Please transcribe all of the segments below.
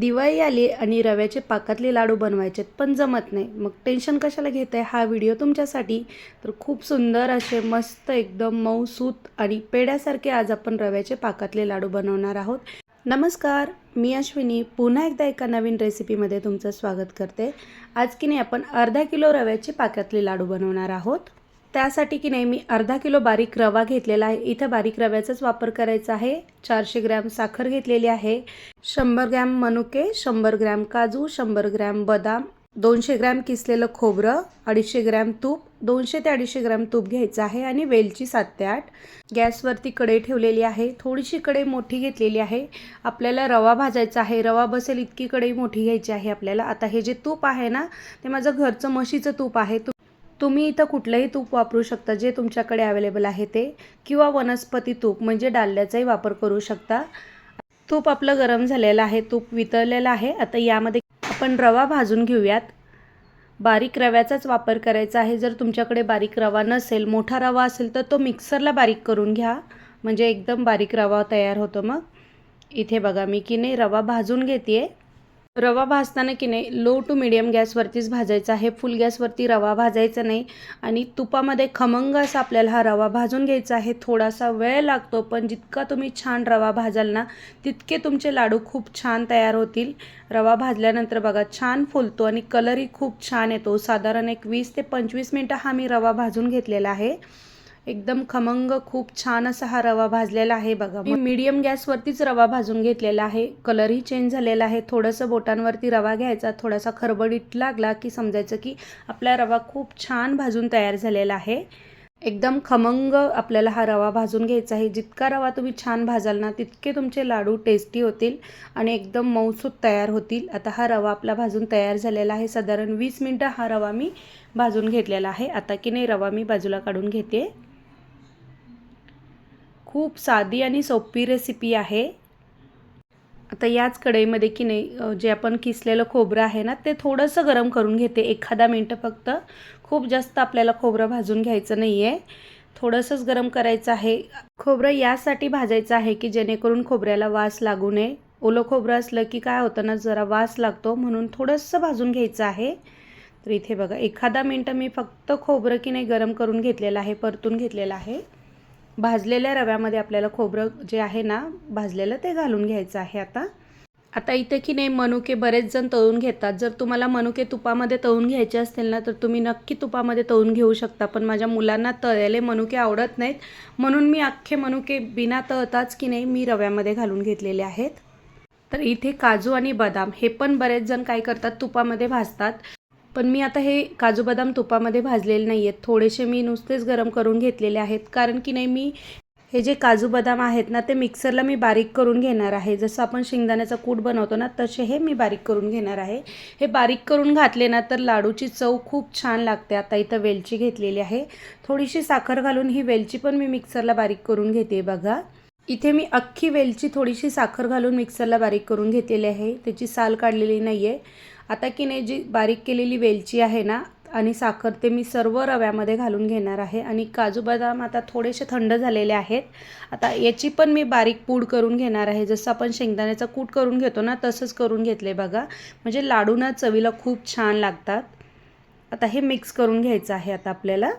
दिवाळी आली आणि रव्याचे पाकातले लाडू बनवायचे पण जमत नाही. मग टेन्शन कशाला घेत आहे हा व्हिडिओ तुमच्यासाठी. तर खूप सुंदर असे मस्त एकदम मऊसूत आणि पेड्यासारखे आज आपण रव्याचे पाकातले लाडू बनवणार आहोत. नमस्कार मी अश्विनी. पुन्हा एकदा एका नवीन रेसिपीमध्ये तुमचं स्वागत करते. आज की नाही आपण अर्धा किलो रव्याचे पाकातले लाडू बनवणार आहोत. त्यासाठी की नाही मी अर्धा किलो बारीक रवा घेतलेला आहे. इथं बारीक रव्याचाच वापर करायचा आहे. चारशे ग्रॅम साखर घेतलेली आहे. शंभर ग्रॅम मनुके शंभर ग्रॅम काजू शंभर ग्रॅम बदाम दोनशे ग्रॅम किसलेलं खोबरं अडीचशे ग्रॅम तूप दोनशे ते अडीचशे ग्रॅम तूप घ्यायचं आहे आणि वेलची सात ते आठ. गॅसवरती कढई ठेवलेली आहे. थोडीशी कढई मोठी घेतलेली आहे. आपल्याला रवा भाजायचा आहे. रवा बसेल इतकी कढई मोठी घ्यायची आहे आपल्याला. आता हे जे तूप आहे ना ते माझं घरचं म्हशीचं तूप आहे. तुम्ही इथं कुठलंही तूप वापरू शकता जे तुमच्याकडे अवेलेबल आहे ते किंवा वनस्पती तूप म्हणजे डालड्याचाही वापर करू शकता. तूप आपलं गरम झालेलं आहे तूप वितळलेलं आहे. आता यामध्ये आपण रवा भाजून घेऊयात. बारीक रव्याचाच वापर करायचा आहे. जर तुमच्याकडे बारीक रवा नसेल मोठा रवा असेल तर तो मिक्सरला बारीक करून घ्या. म्हणजे एकदम बारीक रवा तयार होतो मग. इथे बघा मी की नाही रवा भाजून घेते रवा भाजताना की नाही लो टू मिडियम गॅसवरतीच भाजायचा आहे. फुल गॅसवरती रवा भाजायचा नाही. आणि तुपामध्ये खमंग असा आपल्याला हा रवा भाजून घ्यायचा आहे. थोडासा वेळ लागतो पण जितका तुम्ही छान रवा भाजाल ना तितके तुमचे लाडू खूप छान तयार होतील. रवा भाजल्यानंतर बघा छान फुलतो आणि कलरही खूप छान येतो. साधारण एक वीस ते पंचवीस मिनटं हा मी रवा भाजून घेतलेला आहे. एकदम खमंग खूप छान असा हा रवा भाजलेला आहे बघा. मी मीडियम गॅसवरतीच रवा भाजून घेतलेला आहे. कलरही चेंज झालेला आहे. थोडंसं बोटांवरती रवा घ्यायचा. थोडासा खरबडीत लागला की समजायचं की आपला रवा खूप छान भाजून तयार झालेला आहे. एकदम खमंग आपल्याला हा रवा भाजून घ्यायचा आहे. जितका रवा तुम्ही छान भाजाल ना तितके तुमचे लाडू टेस्टी होतील आणि एकदम मऊसूत तयार होतील. आता हा रवा आपला भाजून तयार झालेला आहे. साधारण वीस मिनटं हा रवा मी भाजून घेतलेला आहे. आता की नाही रवा मी बाजूला काढून घेते. खूप साधी आणि सोपी रेसिपी आहे. आता याच कढईमध्ये की नाही जे आपण किसलेलं खोबरं आहे ना ते थोडंसं गरम करून घेते. एखादा मिनटं फक्त. खूप जास्त आपल्याला खोबरं भाजून घ्यायचं नाही आहे थोडंसंच गरम करायचं आहे. खोबरं यासाठी भाजायचं आहे की जेणेकरून खोबऱ्याला वास लागू नये. ओलं खोबरं असलं की काय होतं ना जरा वास लागतो म्हणून थोडंसं भाजून घ्यायचं आहे. तर इथे बघा एखादा मिनटं मी फक्त खोबरं की नाही गरम करून घेतलेलं आहे परतून घेतलेलं आहे. भाजलेल्या रव्यामध्ये आपल्याला खोबरं जे आहे ना भाजलेलं ते घालून घ्यायचं आहे आता. आता इथे की नाही मनुके बरेच जण तळून घेतात. जर तुम्हाला मनुके तुपामध्ये तळून घ्यायचे असतील ना तर तुम्ही नक्की तुपामध्ये तळून घेऊ शकता. पण माझ्या मुलांना तळलेले मनुके आवडत नाहीत. म्हणून मी अख्खे मनुके बिना तळताच की नाही मी रव्यामध्ये घालून घेतलेले आहेत. तर इथे काजू आणि बदाम हे पण बरेच जण काय करतात तुपामध्ये भाजतात. पण मी आता हे काजू बदाम तुपामध्ये भाजलेले नाही आहेत थोडेसे मी नुसतेच गरम करून घेतलेले आहेत. कारण की नाही मी हे जे काजू बदाम आहेत ना ते मिक्सरला मी बारीक करून घेणार आहे. जसं आपण शेंगदाण्याचा कूट बनवतो ना तसे हे मी बारीक करून घेणार आहे. हे बारीक करून घातले ना तर लाडूची चव खूप छान लागते. आता इथं वेलची घेतलेली आहे. थोडीशी साखर घालून ही वेलची पण मी मिक्सरला बारीक करून घेते बघा. इथे मी अख्खी वेलची थोडीशी साखर घालून मिक्सरला बारीक करून घेतलेली आहे. त्याची साल काढलेली नाही आहे आता की नाही जी बारीक केलेली वेलची आहे ना आणि साखर ते मी सर्व रव्यामध्ये घालून घेणार आहे. आणि काजू बदाम आता थोडेसे थंड झालेले आहेत. आता याची पण मी बारीक पूड करून घेणार आहे. जसं आपण शेंगदाण्याचा कूट करून घेतो ना तसंच करून घेतले बघा. म्हणजे लाडू ना चवीला खूप छान लागतात. आता हे मिक्स करून घ्यायचं आहे आता आपल्याला.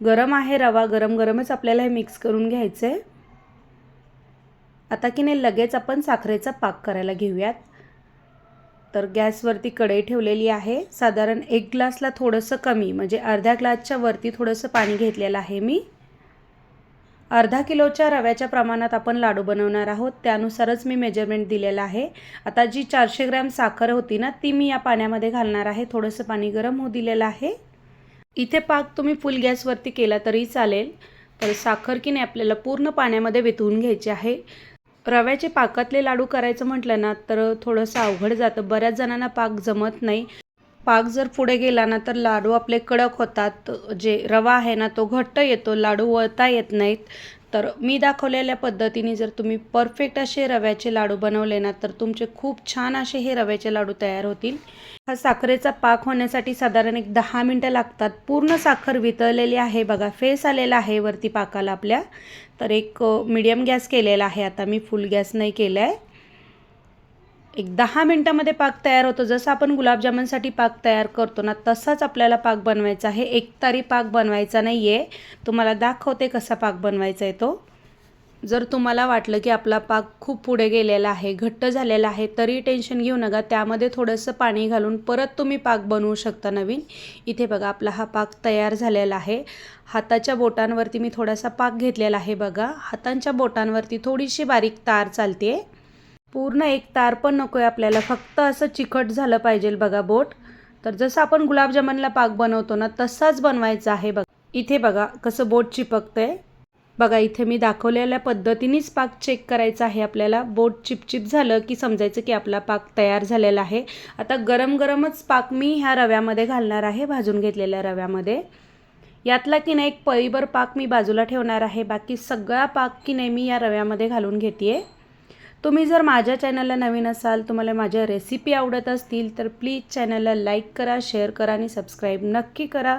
गरम आहे रवा गरम गरमच आपल्याला हे मिक्स करून घ्यायचं आहे आता की नाही लगेच आपण साखरेचा पाक करायला घेऊयात. तर गॅसवरती कढई ठेवलेली आहे. साधारण एक ग्लासला थोडंसं कमी म्हणजे अर्ध्या ग्लासच्या वरती थोडंसं पाणी घेतलेलं आहे मी. अर्धा किलोच्या रव्याच्या प्रमाणात आपण लाडू बनवणार आहोत. त्यानुसारच मी मेजरमेंट दिलेलं आहे. आता जी चारशे ग्रॅम साखर होती ना ती मी या पाण्यामध्ये घालणार आहे. थोडंसं पाणी गरम होऊ दिलेलं आहे. इथे पाक तुम्ही फुल गॅसवरती केला तरी चालेल. तर साखर की नाही आपल्याला पूर्ण पाण्यामध्ये वितळून घ्यायची आहे. रव्याचे पाकातले लाडू करायचं म्हटलं ना तर थोडंसं अवघड जातं. बऱ्याच जणांना पाक जमत नाही. पाक जर पुढे गेला ना तर लाडू आपले कडक होतात. जे रवा आहे ना तो घट्ट येतो. लाडू वळता येत नाहीत. तर मी दाखवलेल्या पद्धतीने जर तुम्ही परफेक्ट असे रव्याचे लाडू बनवले ना तर तुमचे खूप छान असे हे रव्याचे लाडू तयार होतील. हा साखरेचा पाक होण्यासाठी साधारण एक दहा मिनटं लागतात. पूर्ण साखर वितळलेली आहे बघा फेस आलेला आहे वरती पाकाला आपल्या. तर एक मिडियम गॅस केलेला आहे. आता मी फुल गॅस नाही केला आहे एक दहा मिनटामध्ये पाक तयार होतो. जसं आपण गुलाबजामुनसाठी पाक तयार करतो ना तसाच आपल्याला पाक बनवायचा आहे. एक तारी पाक बनवायचा नाही आहे तुम्हाला दाखवते कसा पाक बनवायचा आहे तो. जर तुम्हाला वाटलं की आपला पाक खूप पुढे गेलेला आहे घट्ट झालेला आहे तरी टेन्शन घेऊ नका. त्यामध्ये थोडंसं पाणी घालून परत तुम्ही पाक बनवू शकता नवीन. इथे बघा आपला हा पाक तयार झालेला आहे. हाताच्या बोटांवरती मी थोडासा पाक घेतलेला आहे बघा. हातांच्या बोटांवरती थोडीशी बारीक तार चालते पूर्ण एक तार पण नको आहे आपल्याला. फक्त असं चिकट झालं पाहिजे बघा बोट. तर जसं आपण गुलाबजामुनला पाक बनवतो ना तसाच बनवायचा आहे बघा. इथे बघा कसं बोट चिपकतंय. बघा इथे मी दाखवलेल्या पद्धतीनेच पाक चेक करायचा आहे आपल्याला. बोट चिपचिप झालं की समजायचं की आपला पाक तयार झालेला आहे. आता गरम गरमच पाक मी ह्या रव्यामध्ये घालणार आहे भाजून घेतलेल्या रव्यामध्ये. यातला की नाही एक पळीभर पाक मी बाजूला ठेवणार आहे. बाकी सगळा पाक की नाही मी या रव्यामध्ये घालून घेते आहे तुम्ही जर माझ्या चॅनलला नवीन असाल तुम्हाला माझ्या रेसिपी आवडत असतील तर प्लीज चॅनलला लाईक करा शेअर करा आणि सबस्क्राईब नक्की करा.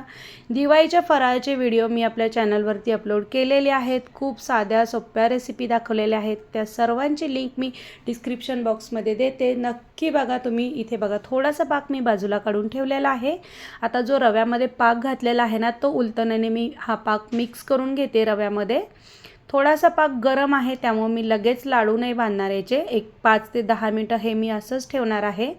दिवाळीच्या फराळचे व्हिडिओ मी आपल्या चॅनलवरती अपलोड केलेले आहेत. खूप साध्या सोप्या रेसिपी दाखवलेल्या आहेत. त्या सर्वांची लिंक मी डिस्क्रिप्शन बॉक्समध्ये देते. नक्की बघा तुम्ही. इथे बघा थोडासा पाक मी बाजूला काढून ठेवलेला आहे. आता जो रव्यामध्ये पाक घातलेला आहे ना तो उलटण्याने मी हा पाक मिक्स करून घेते रव्यामध्ये. थोडासा पाक गरम आहे त्यामुळे मी लगेच लाडू नाही बांधणार याचे. एक पाच ते दहा मिनटं हे मी असंच ठेवणार आहे.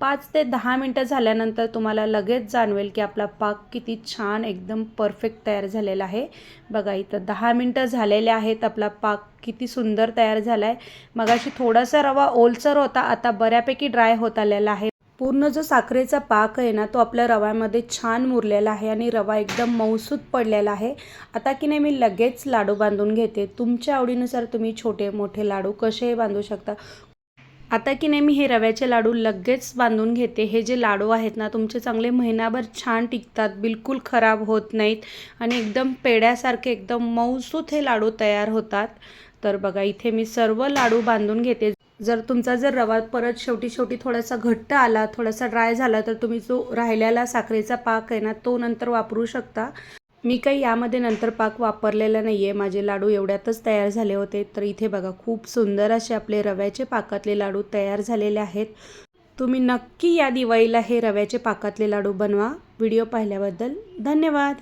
पाच ते दहा मिनटं झाल्यानंतर तुम्हाला लगेच जाणवेल की आपला पाक किती छान एकदम परफेक्ट तयार झालेला आहे. बघा इथं दहा मिनटं झालेले आहेत आपला पाक किती सुंदर तयार झाला आहे मगाशी थोडासा रवा ओलसर होता आता बऱ्यापैकी ड्राय होत आलेला आहे. पूर्ण जो साखरेचा पाक आहे ना तो आपल्या रव्यामध्ये छान मुरलेला आहे आणि रवा एकदम मऊसूत पडलेला आहे. आता की नाही मी लगेच लाडू बांधून घेते. तुमच्या आवडीनुसार तुम्ही छोटे मोठे लाडू कसेही बांधू शकता. आता की नाही मी हे रव्याचे लाडू लगेच बांधून घेते. हे जे लाडू आहेत ना तुमचे चांगले महिनाभर छान टिकतात बिलकुल खराब होत नाहीत आणि एकदम पेड्यासारखे एकदम मऊसूत हे लाडू तयार होतात. तर बघा इथे मी सर्व लाडू बांधून घेते. जर तुमचा जर रवा परत शेवटी शेवटी थोडासा घट्ट आला थोडासा ड्राय झाला तर तुम्ही जो राहिलेला साखरेचा पाक आहे ना तो नंतर वापरू शकता. मी काही यामध्ये नंतर पाक वापरलेला नाही आहे माझे लाडू एवढ्यातच तयार झाले होते. तर इथे बघा खूप सुंदर असे आपले रव्याचे पाकातले लाडू तयार झालेले आहेत. तुम्ही नक्की या दिवाळीला हे रव्याचे पाकातले लाडू बनवा. व्हिडिओ पाहिल्याबद्दल धन्यवाद.